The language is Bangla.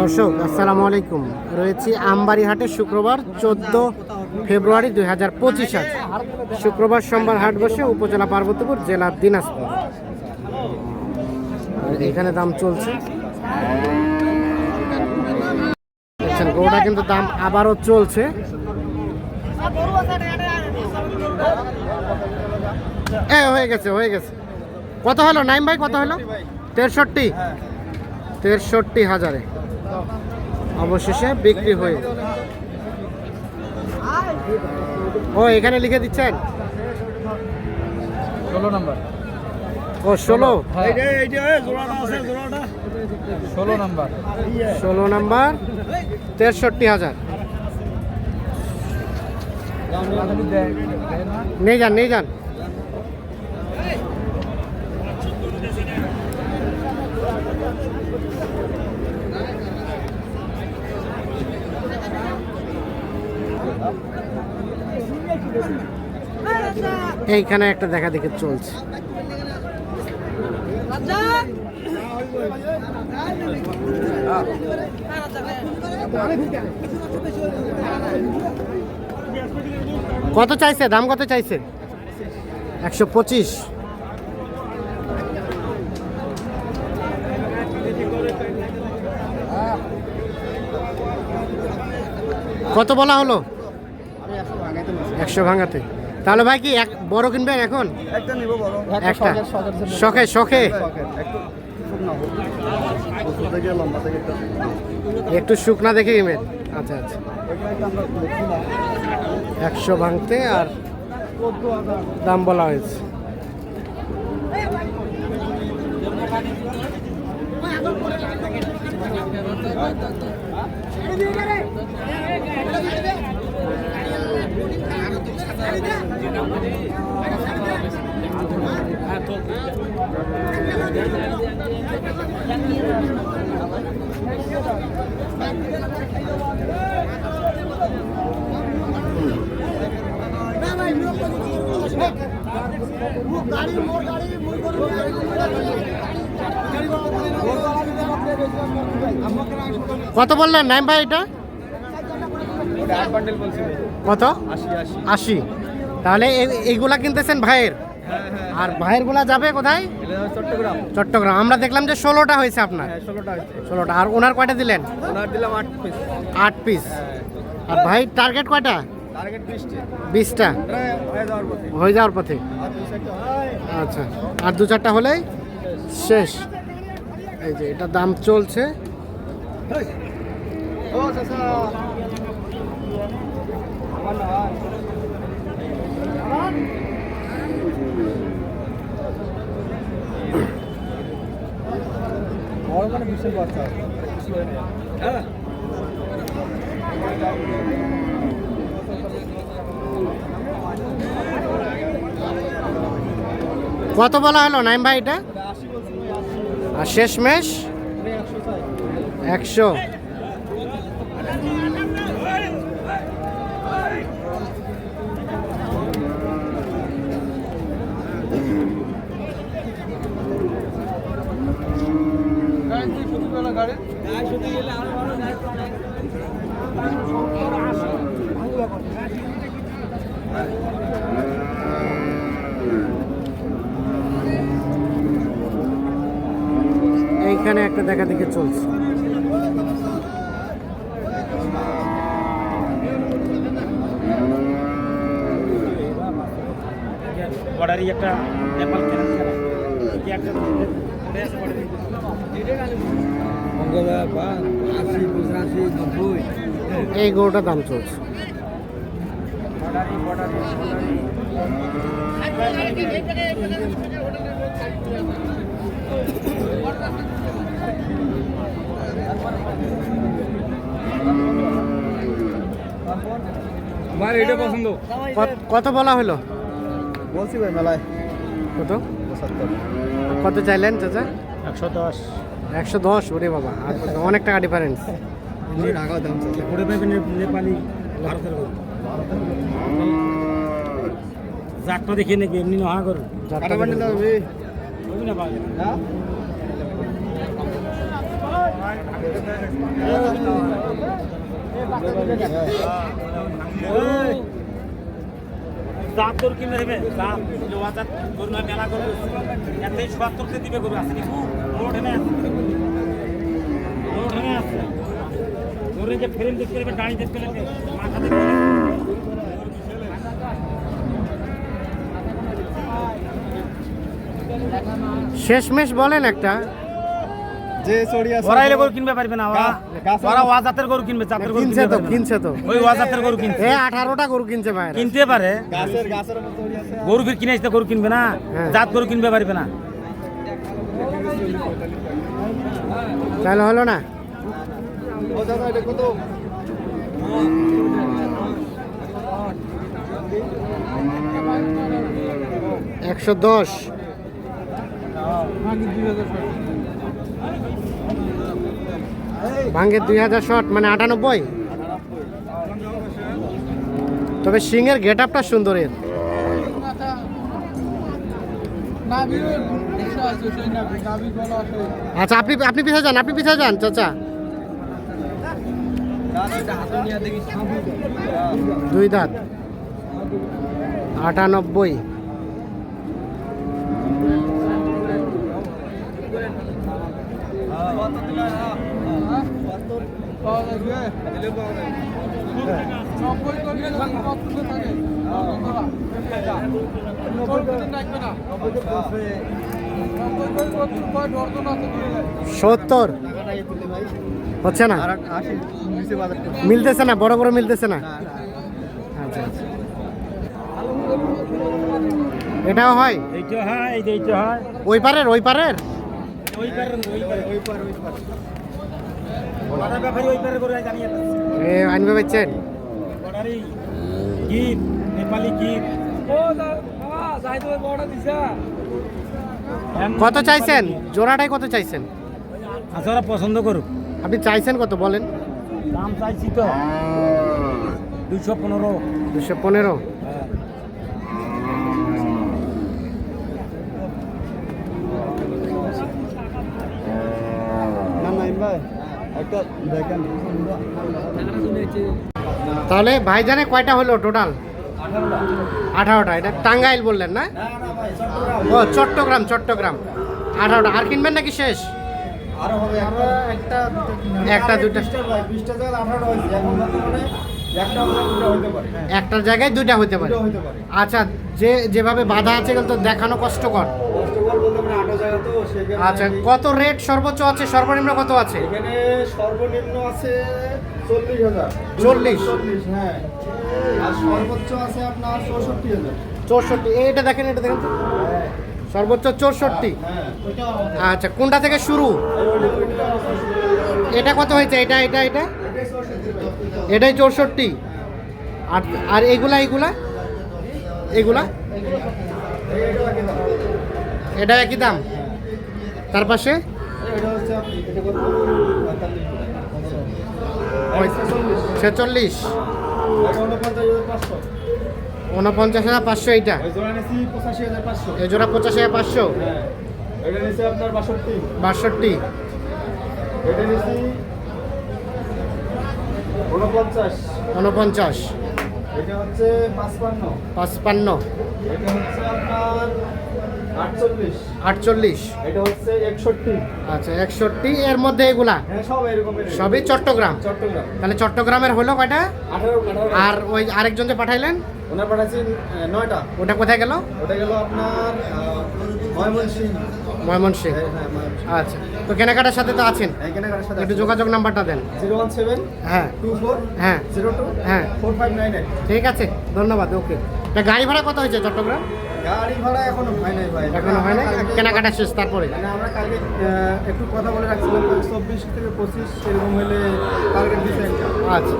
দর্শক, আসসালামু আলাইকুম। রয়েছি আমবাড়ি হাটে শুক্রবার, চোদ্দ ফেব্রুয়ারি দুই হাজার পঁচিশ আজ। শুক্রবার সোমবার হাট বসে উপজেলা পার্বতীপুর জেলা দিনাজপুর। এখানে দাম চলছে। দেখছেন, গরুটা কিন্তু দাম আবারও চলছে। এ, হয়ে গেছে হয়ে গেছে। কত হলো? নাইম ভাই, কত হলো? তেষট্টি। তেষট্টি হাজারে। অবশেষে বিক্রি হয়ে। ও এখানে লিখে দিচ্ছেন? ষোলো নম্বর। ও ষোলো? ষোলো নম্বর। ষোলো নাম্বার তেষট্টি হাজার। নিয়ে যান নিয়ে যান। এইখানে একটা দেখা দেখে চলছে। কত চাইছে? দাম কত চাইছে? একশো পঁচিশ। কত বলা হলো? একশো ভাঙাতে তাহলে ভাই কি এক বড় কিনবেন এখন একটা নিব বড় একটা শখে শখে একটু শুকনো হোক ওষুধ থেকে লম্বা থেকে একটা একটু শুকনা দেখে কিনবেন আচ্ছা আচ্ছা একশো ভাঙতে আর দাম বলা হয়েছে কত বললেন নাইম ভাই এটা? কত? আশি তাহলে এইগুলা কিনতেছেন ভাইয়ের? হ্যাঁ হ্যাঁ। আর ভাইয়েরগুলা যাবে কোথায়? চট্টগ্রাম। চট্টগ্রাম। আমরা দেখলাম যে ষোলোটা হয়েছে আপনার। হ্যাঁ ষোলোটা আর ওনার কয়টা দিলেন? আট পিস আর ভাই টার্গেট কয়টা? বিশটা। হয়ে যাওয়ার পথে। আচ্ছা। আর দু চারটা হলেই শেষ। এই যে এটা দাম চলছে ও চাচা আমার না বড় মানে বিশাল বাচ্চা হ্যাঁ কত বলা হলো নাইম ভাই এটা? আর শেষ মেশ একশো। এইখানে একটা দেখা দেখে চলছে। একটা নেপাল একটা এই গরুটার দাম চলছে। আমার এটা পছন্দ। কত বলা হলো? বলছি ভাই মেলায়। কত? কত চাইলেন চাচা? একশো দশ। একশো দশ, ওরে বাবা অনেক টাকা ডিফারেন্স জাতটা দেখে নাকি এমনি না হ্যাঁ জাত গরু কিনে দেবে জাত মেলা গরু এতে সত্তরতে দিবে গরু, আছে ফ্রেম দেখতে দাঁড়িয়ে দেখতে মাথা দেখতে শেষমেশ বলেন একটা। যে চড়ি আছে ওরা গরু কিনবে পারবে না ওরা গা- গাছের- ওয়া জাতের গরু কিনবে জাতের গরু কিনছে তো কিনছে তো। ওই ওয়া জাতের গরু কিনছে। এ আঠারোটা গরু কিনছে ভাইরা। কিনতে পারে। গাছের গাছের গরু ফির কিনে আসতে গরু কিনবে না হ্যাঁ। জাত গরু কিনবে পারবে না। তাহলে হলো না? একশো দশ। ভাঙ্গে দুই হাজার শট মানে আটানব্বই। তবে সিংয়ের গেট আপটা সুন্দর এর আচ্ছা আপনি আপনি পিছিয়ে যান আপনি পিছিয়ে যান চাচা। দুই দাঁত। আটানব্বই। সত্তর। হচ্ছে না। মিলতেছে না বড় বড় মিলতেছে না। আচ্ছা আচ্ছা। এটাও হয়? এইটা হয় এই যে এইটা হয় ওই পারের? ওই পারের ওই পারে ওই পারে ওই পার ওই পার বাজার কত চাইছেন? জোড়াটাই কত চাইছেন? আচ্ছা পছন্দ করুক। আপনি চাইছেন কত বলেন? দাম চাইছি তো। দুশো পনেরো। দুশো পনেরো। তাহলে ভাইজানে কয়টা হলো টোটাল আঠারোটা? এটা টাঙ্গাইল বললেন না? ও চট্টগ্রাম চট্টগ্রাম। আঠারোটা আর কিনবেন নাকি শেষ? আরও হবে আমরা একটা একটা, একটা দুটো পারে। একটার জায়গায় দুইটা হতে পারে। আচ্ছা যে যেভাবে বাধা আছে তো দেখানো কষ্টকর। আচ্ছা কত রেট সর্বোচ্চ আছে? সর্বনিম্ন কত আছে? এখানে সর্বনিম্ন আছে চল্লিশ হাজার। চল্লিশ? চল্লিশ হ্যাঁ। আর সর্বোচ্চ আছে আপনার চৌষট্টি হাজার। চৌষট্টি এটা দেখেন এটা দেখেন। সর্বোচ্চ চৌষট্টি। হ্যাঁ আচ্ছা কোনটা থেকে শুরু? এটা কত হয়েছে? এটা এটা এটা? এটাই চৌষট্টি। আর আর এইগুলা এইগুলা এইগুলা এটা একই দাম। তার পাশে? এটা হচ্ছে আপনি এটা কত পঁয়তাল্লিশ ছেচল্লিশ। উনপঞ্চাশ হাজার পাঁচশো এইটা? ওই জোড়া পঁচাশি হাজার পাঁচশো। বাষট্টি। উনপঞ্চাশ। পাঁচপান্ন। আটচল্লিশ। আটচল্লিশ। এটা হচ্ছে একষট্টি। আচ্ছা একষট্টি এর মধ্যে এগুলা? হ্যাঁ সবই চট্টগ্রাম? চট্টগ্রাম। তাহলে চট্টগ্রামের হলো কয়টা? আর ওই আরেকজন যে পাঠাইলেন? ওনার পাঠাচ্ছি নয়টা। ওটা কোথায় গেল? ওটা গেল আপনার ময়মনসিং। ময়মনসিং। হ্যাঁ হ্যাঁ ময়মনসিংহ আচ্ছা তো কেনাকাটার সাথে তো আছেন। একটু যোগাযোগ নাম্বারটা দেন। জিরো ওয়ান সেভেন হ্যাঁ। টু ফোর হ্যাঁ। জিরো টু হ্যাঁ। ফোর ফাইভ নাইন ঠিক আছে ধন্যবাদ ওকে। তা গাড়ি ভাড়া কত হয়েছে চট্টগ্রাম? গাড়ি ভাড়া এখনও হয় নাই ভাই। এখনও হয় না কালকে- কেনাকাটা শেষ তারপরে? মানে আমরা কালকে একটু কথা বলে রাখছিলাম চব্বিশ থেকে পঁচিশ এরকম হলে টার্গেট দিচ্ছে আচ্ছা।